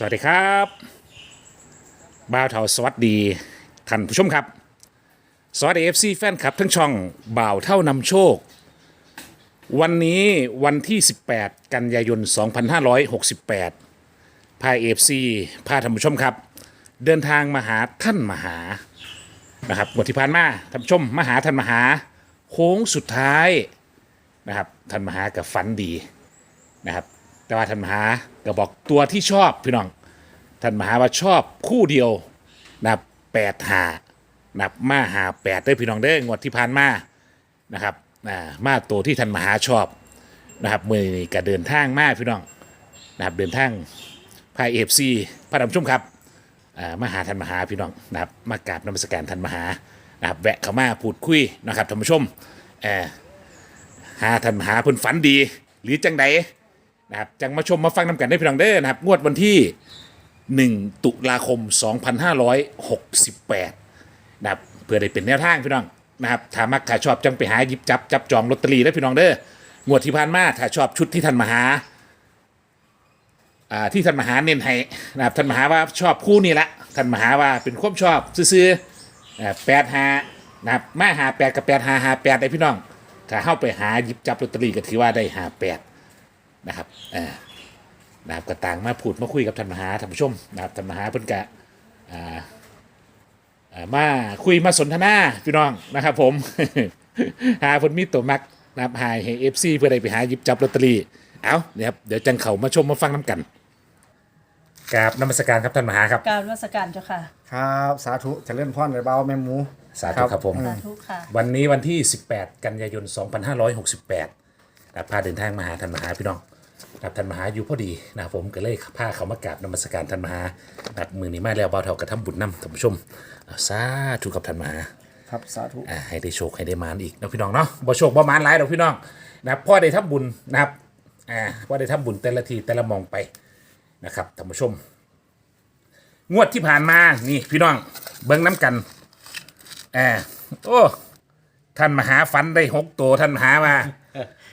สวัสดีครับบ่าวเทาสวัสดีท่านผู้ชมครับ สวัสดีเอฟซีแฟนคลับ ทั้งช่องบ่าวเท่านำโชค วันนี้วันที่ 18 กันยายน 2568พาเอฟซีพาท่านผู้ชมครับ เดินทางมาหาท่านมหานะครับบทที่ผ่านมาท่านผู้ชมมาหาท่านมหาโค้งสุดท้ายนะครับท่านมหากับฝันดีนะครับ แต่ว่าท่านมหาก็บอกตัวที่ชอบพี่น้องท่านมหาว่าชอบคู่เดียวนะครับแปดหานะครับมาหาแปดได้อพี่น้องได้องวดที่ผ่านมานะครับอ่ามาตัวที่ท่านมหาชอบนะครับมือนี้ก็เดินทางมาพี่น้องนะครับเดินทางพายเอฟซีพระดำชุ่มครับอ่ามาหาท่านมหาพี่น้องนะครับมากราบนมัสการท่านมหานะครับแวะเข้ามาพูดคุยนะครับท่านผู้ชมเอ่อหาท่านมหาเพิ่นฝันดี หรือจังใด นะครับจังมาชมมาฟังนำกันได้พี่น้องเด้อนะครับ งวดวันที่ 1 ตุลาคม 2568นะครับเพื่อได้เป็นแนวทางพี่น้องนะครับถ้ามักถ้าชอบจังไปหาหยิบจับจับจองลอตเตอรี่ได้พี่น้องเด้องวดที่ผ่านมาถ้าชอบชุดที่ท่านมาหาอ่าที่ท่านมหาเน้นให้นะครับท่านมหาว่าชอบคู่นี้ละท่านมหาว่าเป็นความชอบซื้อๆแปดหานะครับมาหาแปดกับแปดหาหาแปดได้พี่น้องถ้าเข้าไปหาหยิบจับลอตเตอรี่ก็ถือว่าได้หาแปด นะครับเอ่อนะครับก็ต่างมาพูดมาคุยกับท่านมหาท่านผู้ชมนะครับท่านมหาเพิ่นกะอ่าอ่ามาคุยมาสนทนาพี่น้องนะครับ ผม หาเพิ่นมีตัวมักนะครับหายให้เอฟซีเพื่อได้ไปหาหยิบจับลอตเตอรี่เอาเนี่ยครับเดี๋ยวจังเขามาชมมาฟังน้ำกันกราบนมัสการครับท่านมหาครับ กรารวัสการเจ้าค่ะครับสาธุเจะเล่นพ่อนในเบาแม่หมูสาธุครับผม สาธุค่ะ วันนี้วันที่ 18 กันยายน 2568 ครับพาเดินทางมาหาท่านมหาพี่น้องครับท่านมหาอยู่พอดีนะครับผมก็เลยพาเขามากราบนมัสการท่านมหาครับมือนี้มาแล้วเบาเท่ากระทำบุญนำท่านผู้ชมอ่าสาธุกับท่านมหาครับสาธุอ่าให้ได้โชคให้ได้มานอีกนะพี่น้องเนาะบ่โชคบ่มานหลายดอกพี่น้องนะครับพ่อได้ทำบุญนะครับอ่าพ่อได้ทำบุญแต่ละทีแต่ละมองไปนะครับท่านผู้ชม งวดที่ผ่านมานี่พี่น้องเบิ้งน้ำกันอ่าโอ้ท่านมหาฝันได้หกตัวท่านมหาว่า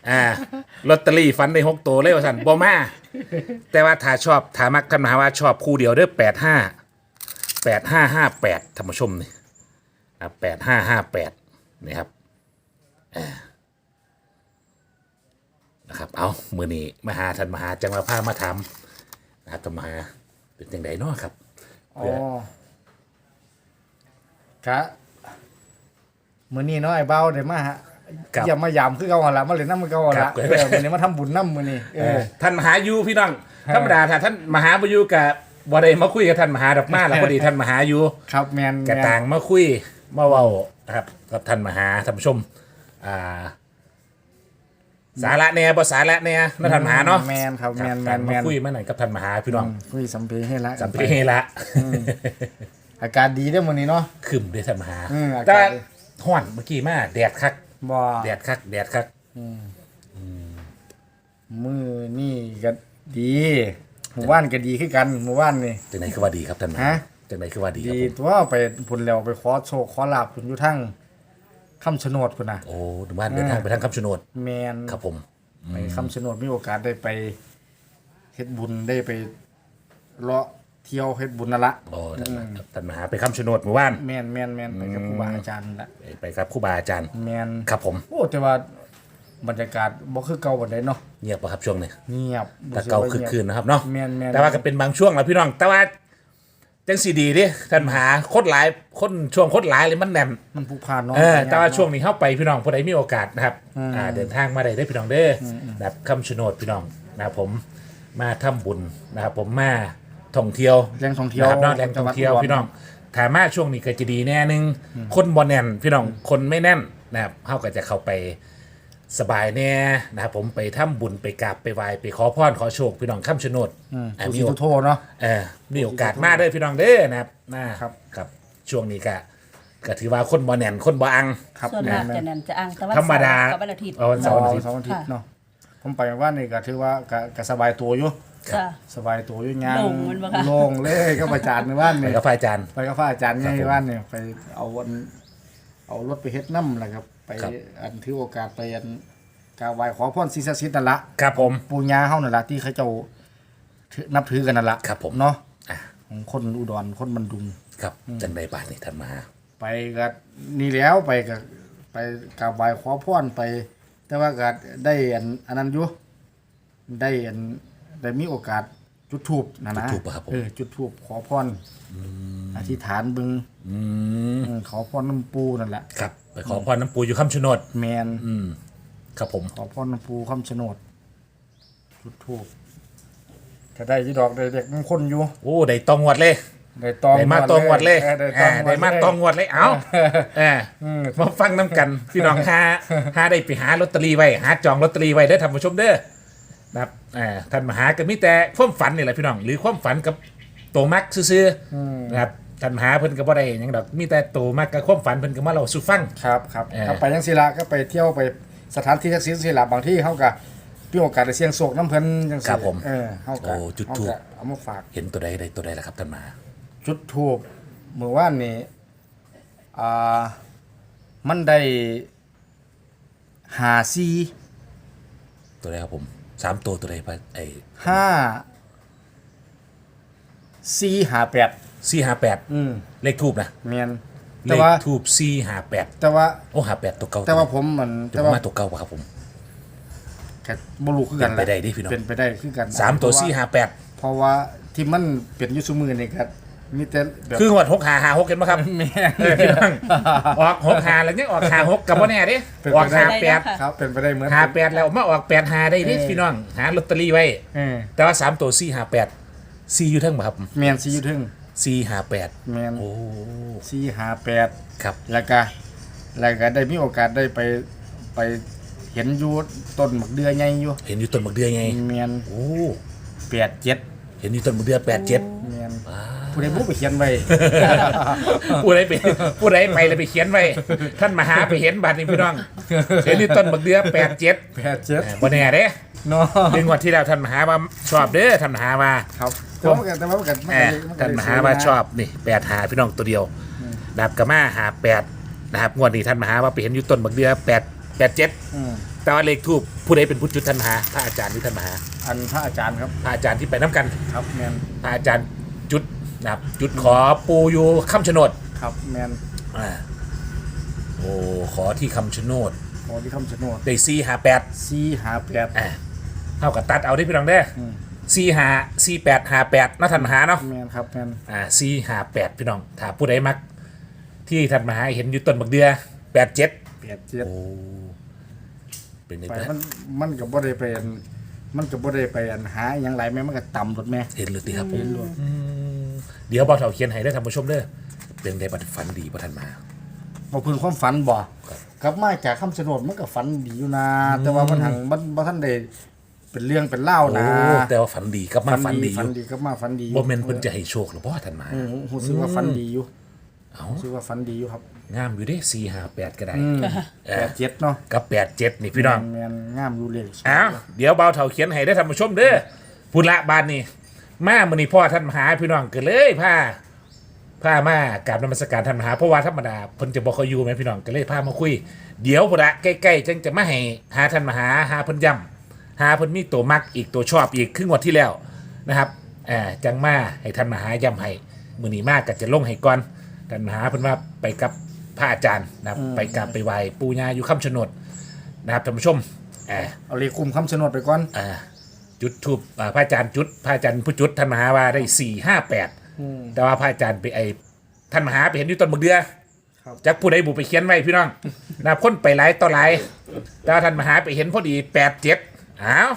อ่าลอตเตอรี่ฝันได้หกตัวเลยว่าท่านบ่มา แต่ว่าถ้าชอบถ้ามักท่านมหาว่าชอบคู่เดียวเด้อแปดห้าแปดห้าห้าแปดท่านผู้ชมนี่แปดห้าห้าแปดนี่ครับอ่านะครับ เอามือนี้มาหาท่านมหาจังหวะพามาทำนะครับท่านมหาเป็นยังไงเนาะครับ อ๋อครับมื้อนี้เนาะไอ้เบาเดี๋ยวมาฮะ ครับ อย่ามายามคือเก่าหั่นละมาเล่นน้ำมือเก่าหั่นครัละบเออมื้อนี้มาทำบุญน้ำมื้อนี้เอเออ อท่านมหาอยู่พี่น้องธรรมดาถ้าท่านมหาบอยู่กับบ่ได้มาคุยกับท่านมหาดอกมาแล้วพอดีท่านมหาอยู่ครับแมนกระต่างมาคุยมาเว้านะครับกับท่านมหาท่านผู้ชมอ่าสาระเนี่ยบ่สาระเนี่ยนะท่านมหาเนาะแมนครับแมนแมการนแมมานคุยมาหน่อยกับท่านมหาพี่น้องคุยสัมเพให้ละสัมเพเฮละอากาศดีเด้อมื้อนี้เนาะ ขึ้นด้วยท่านมหาอืมอากาศ แต่ห่อนเมื่อกี้มาแดดคัก บ่แดดคักแดดคักมื้อนี้ก็ดีหมู่บ้านก็ดีคือกันหมู่บ้านนี่จังไหนคือว่าดีครับท่านมหาฮะจังไหนคือว่าดีครับดีผมตัวไปพุ่นแล้วไปขอโชคขอลาบพุ่นอยู่ทั้งคำชะโนดพุ่นน่ะ โอ้ดูบ้านเดินทางไปทางคำชะโนดแมนครับผมไปคำชะโนดมีโอกาสได้ไปเฮ็ดบุญได้ไปเลาะ เที่ยวเฮ็ดบุญนั่นละโอ้ท่านมหาท่านมหาไปคำชะโนดหมู่บ้าน แมนแมนแมนไปกับครูบาอาจารย์นั่นละไปไปครับครูบาอาจารย์ แมนครับผม โอ้แต่ว่าบรรยากาศบ่คือเก่าบันไดเนาะเงียบปะครับช่วงนี้เงียบแต่เก่าคึกคืนนะครับเนาะแมนแมนแต่ว่าก็เป็นบางช่วงแล้วพี่น้อง แต่ว่าจังสีดีดิท่านมหาโคตรหลายคนช่วงโคตรหลายเลยมันแน่นมันผูกพันเนาะเออแต่ว่าช่วงนี้เข้าไปพี่น้องผู้ใดมีโอกาสนะครับอ่าเดินทางมาได้ได้อพี่น้องเด้ออแบบคำชะโนดพี่น้องนะครับผมมาทำบุญนะครับผมมา ท่องเที่ยวแหล่งท่องเที่ยวนะครับเนาะแหล่งท่องเที่ยวพี่น้องถามมาช่วงนี้ก็จะดีแน่นึง คนบ่แน่นพี่น้องคนไม่แน่นนะครับเฮาก็จะเข้าไปสบายแน่นะครับผมไปทำบุญไปกราบไปไหว้ไปขอพรขอโชคพี่น้องคำชะโนดอืมอ่าสุมีสิโอทุโทเนาะ เออมีโอกาสมาเด้อพี่น้องเด้อนะครับมาครับ ครับช่วงนี้ก็ก็ถือว่าคนบ่แน่นคนบ่อัง ครับส่วนแมมากนแมจะนแน่นจะอังแต่วันธรรมดาเสกับวันอาทิตย์ เอาวันเสาร์อาทิตย์ เสาร์อาทิตย์ค่ะ เนาะผมไปว่านี่ก็ถือว่าก็ก็สบายตัวอยู่ ค่ะ สบายตัวอยู่งานโล่งมันบ่คะ โล่งเลยก็อาจารย์ในบ้านไปนี่กับพระอาจารย์ ไปกับพระอาจารย์ครับในผมบ้านเนี่ยไปเอาวันเอารถไปเฮ็ดน้ำแหละครับ ไปครับ อันถือโอกาสไปอันกราบไหว้ขอพรศิษย์ศิษย์นั่นละครับผม ปู่ย่าเฮานั่นละที่เขาเจ้าถือนับถือกันนั่นละครับผม เนาะอะของคนอุดรคนบันดุง ครับจังใดบาทนี่ท่านมหาไปก็นี่แล้วไปก็ไปกราบไหว้ขอพรไป แต่ว่าก็ได้อันอันนั้นอยู่ได้อัน ได้มีโอกาสจุดทูบนะนะจุดธูปอะครับผม เออจุดทูบขอพรอธิษฐานเบึงอืมเออขอพรน้ำปูนั่นแหละครับ ไปขอพรน้ำปูอยู่คำชะโนดแมนอืมครับผม ขอพรน้ำปูคำชะโนด จุดทูบก็ได้ที่ดอกได้เด็กมงคลอยู่โอ้ได้ตองงวดเลย ได้ตองได้มาตองงวดเลยออได้ตอ่าองงวได้มาตองงวดเลย เอ้าเอออืมมาฟังน้ำกัน พี่น้องหาหาได้ไปหาลอตเตอรี่ไว้ หาจองลอตเตอรี่ไว้เด้อท่านผู้ชมเด้อ นะครับอ่าท่านมหาก็มีแต่ความฝันนี่แหละพี่น้อง หรือความฝันกับโตมักซื่อๆนะครับท่านมหาเพิ่นก็บ่ได้หยังดอกมีแต่โตมักกับความฝันเพิ่นก็มาเล่าสู่ฟัง ครับครับเออก็ไปยังศิลาก็ไปเที่ยวไปสถานที่ศักดิ์สิทธิ์ศิลาบางที่เขาก็มีโอกาสได้เสี่ยงโศกน้ำเพิ่นจังซี่ครับผมเออเขาก็โอ้จุดธูปเขาก็เอามาฝาก เห็นตัวใดได้ตัวใดล่ะครับท่านมหาจุดทูบเมื่อวานนี้อ่ามันได้หาซีตัวใดครับผม สามตัวตัวใดไปไอ้ห้าซีหาแปดสี่ห้าแปดอืมเลขทูบนะเมียนเลแต่ขว่าทูบสี่ห้าแปดแต่ว่าโอ้ห้าแปดตัวเก่าแต่ว่าผมมันจะแต่ว่ามาตัวเก่าป่ะครับผมแค่บรูคือกันเป็นไปได้ดิพี่น้อง เป็นไปได้คือกันสามตัวเพระสี่ห้าแปดเพราะว่าที่มันเป็นอยุสมือนี่ครับ มีแต่แบบคือหวดหกหาหาหกเห็นไหมครับแม่เออพี่น้องออกหกหาแล้วยังออกหาหกกับว่าแน่ดิเป็นอไปอกได้หาแปดครับเป็นไปได้เหมือนหาแปดแล้วมาออกแปดหาได้ดิเออพี่น้องหาลอตเตอรี่ไว้ เออแต่ว่าสามตัวสี่หาแปดสี่อยู่เทั้งบ่ครับแมนซีอยู่ถึงสี่หาแปดแมนโอ้ซีหาแปดครับ แล้วก็แล้วก็ได้มีโอกาสได้ไปไปเห็นอยู่ต้นหมักเดือใหญ่อยู่เห็นอยู่ต้นมะเดือไงแมนโอ้แปดเจ็ดเห็นอยู่ต้นมะเดือแปดเจ็ด แมนผู้ใดบุกไปเขียนไว้ ผู้ใดไปผู้ใดไปแล้วไปเขียนไว้ ท่านมาหาไปเห็นบัตรนี่พี่น้องเห็นอยู่ต้นมะเดือแปดเจ็ดแปดเจ็ดบ่แน่เด้เนาะเรื่องวันที่แล้วท่านมหาว่าชอบเด้อท่านมหาว่าครับแต่ว่ามันก็แต่ว่ามันก็มันแหก็มได้มันก็ท่านได้มหาว่าชอบนี่แปดหาพี่น้องตัวเดียวดับกระมาหาแปดนะครับงวดนี้ท่านมหาว่าไปเห็นอยู่ต้นบักเดือแปด แปดเจ็ดอืมแต่ว่าเลขทูบผู้ใดเป็นผู้จุดท่านมหาพระอาจารย์หรือท่านมหาอันพระอาจารย์ครับพระอาจารย์ที่ไปน้กันครับแมนพระอาจารย์จุดนะครับจุดขอปูอยู่คำชะโนดครับแมนอ่าโอ้ขอที่คำชะโนดขอที่คำชะโนดได้สี่หาแปดซีหาแปดอ่าเท่ากับตัดเอาได้พี่น้องเด้ออมสี่หาสี่แปดหาแปดนะท่านมหาเนาะ แมนครับแมนอ่าสี่หาแปดพี่น้องถ้าผู้ใดมัก ที่ท่านมหาเห็นอยู่ต้นบักเดือแปดเจ็ด แปดเจ็ดโอ้เป็นไงไปบ้างมันมันก็บ่ได้ไปอันมันก็บ่ได้ไปอันหาอหย่างไรแม่มันก็ต่ำรถแม่เห็นเลยตีครับผมเห็นรถเดี๋ยวเบาเถาเขียนให้ได้ท่านผู้ชมเด้อเป็นได้บัตรฝันดีประท่านมาเอาพื้นความฝันบ่กลับมาจากคำชะโนดมันก็ฝันดีอยู่นะ แต่ว่ามันหังมันบ่ทันได้เป็นเรื่องเป็นเล่าวโอ้นะแต่ว่าฝันดีกลับมาฝันดีอฝันยู่ดีกลับมาฝันดีอยู่บ่แม่นเพิ่นจะให้โชคหรือบ่ท่านมา อืมรู้สึกว่าฝันดีอยู่ เอ้ารู้สึกว่าฝันดีอยู่ครับงามอยู่เด้สี่หาแปดก็ได้อืมเอแปอดเจ็ดเนาะกับแปดเจ็ดนี่พี่น้อง แม่นงามอยู่เลยอ้าวเดี๋ยวเบาเถาเขียนให้ได้ท่านผู้ชมเด้อพุละบานนี่มามื้อนี้พ่อท่านมหาพี่น้องก็เลยพาพามากราบนมัสการท่านมหาเพราะว่าธรรมดาเพิ่นจะบ่ค่อยอยู่แม่พี่น้องก็เลยพามาคุย เดี๋ยวพุละใกล้ๆจังจะมาให้หาท่านมหาหาเพิ่นย้ำหาเพิ่นมีตัวมักอีกตัวชอบอีกครึ่งวันที่แล้วนะครับอ่าจังมาให้ท่านมหาย้ำให้มื้อนี้มาก็จะลงให้ก่อน ท่านมหาเพิ่นว่าไปกับพระอาจารย์นะครับ ไปกราบไปไหว้ปู่ย่าอยู่คำชะโนดนะครับท่านผู้ชมอ่าเอาเลยคุมคำชะโนดไปก่อน อ่าจุดทูบอ่าพระอาจารย์จุดพระอาจารย์ผู้จุดท่านมหาว่าได้สี่ห้าแปดแต่ว่าพระอาจารย์ไปไอท่านมหาไปเห็นอยู่ต้นมะเดือครับ จากผู้ใดบุไปเขียนไว้พี่น้อง นะพ้นไปหลายต่อหลายแต่ว่าท่านมหาไปเห็นพอดีแปดเจ็ดอ้าว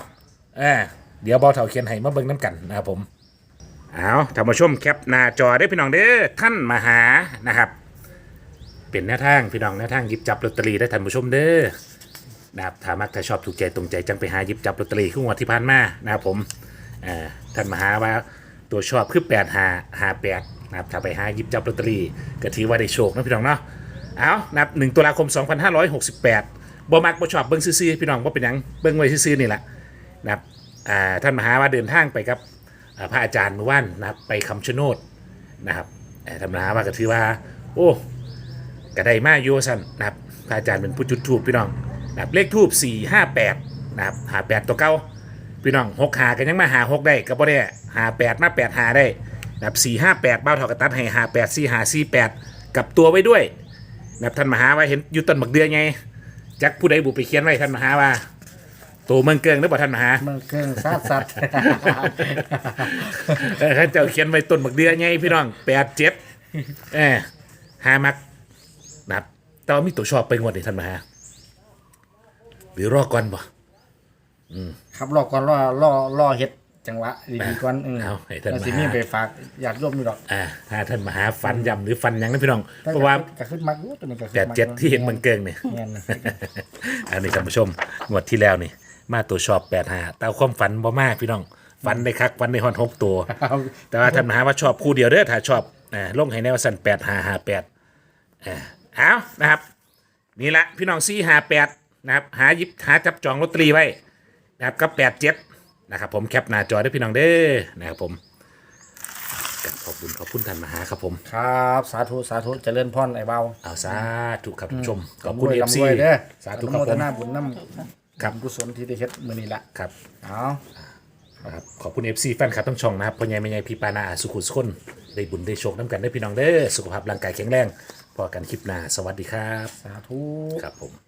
เออเดี๋ยวเบาเถาเขียนให้มาเบิ่งน้ำกันนะครับผม เอาท่านผู้ชมแคปหน้าจอได้พี่น้องเด้อท่านมหานะครับ เป็นแนวทางพี่น้องแนวทางหยิบจับลอตเตอรี่ได้ท่านผู้ชมเด้อนะครับถ้ามักถ้าชอบถูกใจตรงใจจังไปหาหยิบจับลอตเตอรี่ขึ้นงวดที่ผ่านมานะครับผมอ่อท่านมาหาว่าตัวชอบคือแปดหาหาแปดนะครับถ้าไปหาหยิบจับลอตเตอรี่ก็ถือว่าได้โชคนะพี่น้องเนาะเอานับหนึ่งตุลาคม 2568บ่มักบ่ชอบเบิ้งซื่อๆพี่น้องว่าเป็นหยังเบิ้งไว้ซื่อๆนี่แหละนะครับอ่าท่านมหาว่าเดินทางไปกับ อ่าพระอาจารย์เมื่อวานนะครับไปคำชะโนดนะครับอ่อท่านมหาว่าก็ถือว่า โอ้ก็ได้มาโยสันนะครับพระอาจารย์เป็นผู้จุดทูบพี่น้องนะครับเลขทูบ4 5 8นะครับหาแปดตัวเก้าพี่น้องหกหากันยังมาหาหกได้ก็บ่ได้หหาแปดมาแปดหาได้นะครับสี่ห้าแปดเบ้าเท่ากับตัดให้หาแปดสี่หาสี่แปดกับตัวไว้ด้วยนะครับท่านมหาว่าเห็นอยู่ต้นบักเดือไงจักผู้ใดบุไปเขียนไว้ท่านมหาว่า ตัวเมืองเกิงหรือเปล่าท่านมหามันเครื่องซาดสัตว์เออเขาเจ้าเขียนไว้ต้นบักเดือไงพี่น้องแปดเจ็ดเออหามักนะครับแต่ว่ามีตัวชอบไปงวดนี่ท่านมหาหรือรอก่อนบ่ครับรอก่อนรอรอรอเฮ็ดจังหวะดีๆก่อนอืมเอาให้ท่านแล้วสิมามีมีไปฝากอยากร่วมอยู่ดอกอ่าถ้าท่านมหาฟันยำหรือฟันหยังนะพี่น้องเพราะว่าก็ขึ้นมักอยู่ตัวนี้ก็ขึ้นแปดมักเจ็ดที่เห็นเมืองเกิงเนี่ย แม่น อันนี้ท่านผู้ชมงวดที่แล้วนี่ มาตัวชอบแปดหาแต่เอาความฝันบ่มากพี่น้องฝันได้คักฝันได้ฮอนหกตัวครับแต่ว่าท่านมหาว่าชอบคู่เดียวเด้อถ้าชอบอ่าลงให้แนวสันแปดหาหาแปดอ่าเอานะครับ นี่ละพี่น้องซี่หาแปดนะครับหาหยิบหาจับจองลอตเตอรี่ไว้นะครับก็แปดเจ็ดนะครับผมแคปหน้าจอได้พี่น้องเด้อนะครับผมกับขอบคุณขอบคุณท่านมหาครับผมครับ สาธุสาธุเจริญพรไอ้เบาเอาสาธุครับท่านผู้ชมขอบคุณร่ำรวยเอฟซีร่ำรวยเด้อสาธุอครันุบโมผทมนาบุญน้ ครับำกุศลที่ได้เฮ็ดมื้อนี้ละครับเอานะครับขอบคุณ FC แฟนคลับทั้งช่องนะครับพ่อใหญ่แม่ใหญ่พี่ปานาอาสุขุสุคนได้บุญได้โชคน้ำกันได้พี่น้องเด้อสุขภาพร่างกายแข็งแรงพอกันคลิปหน้าสวัสดีครับ สาธุ ครับผม